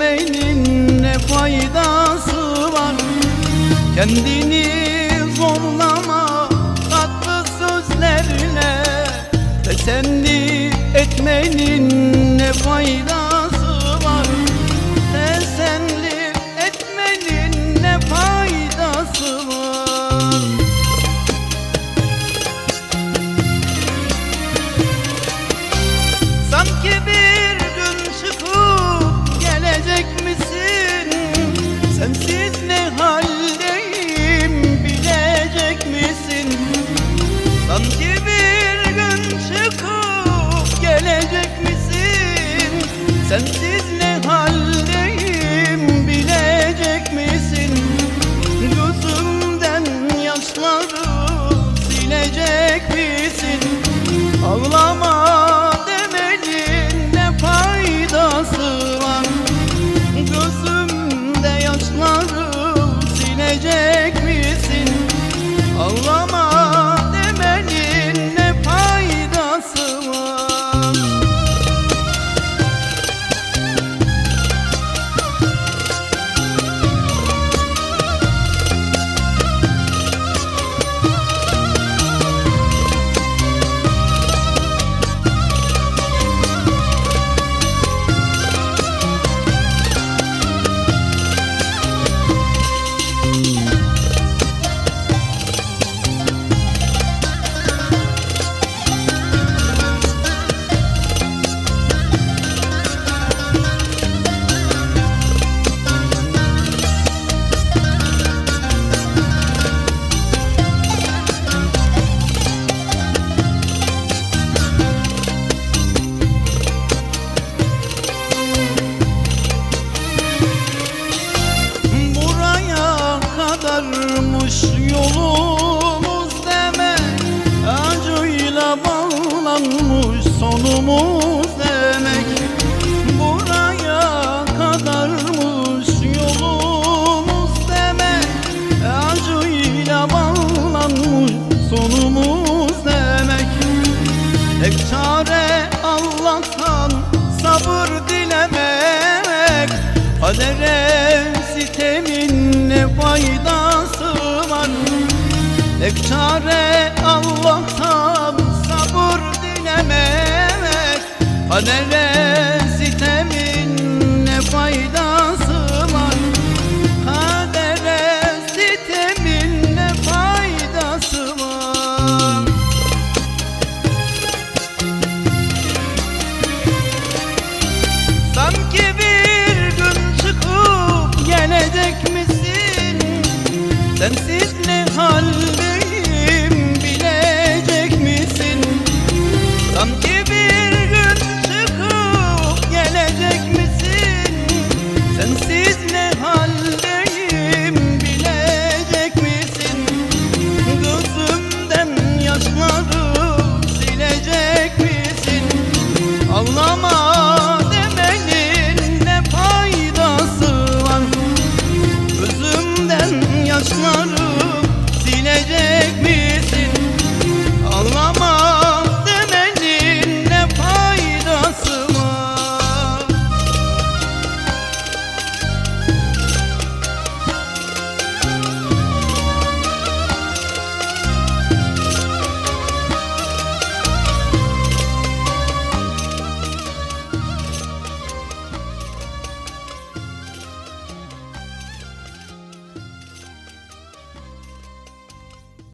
etmenin ne faydası var? Kendini zorlama tatlı sözlerle Teselli etmenin ne faydası bağlanmış sonumuz demek. Buraya kadarmış yolumuz demek. Acıyla bağlanmış sonumuz demek. Tek çare Allah'tan sabır dilemek. Kadere sitemin ne faydası var? Tek çare Allah'tan sabır dilemek Kadere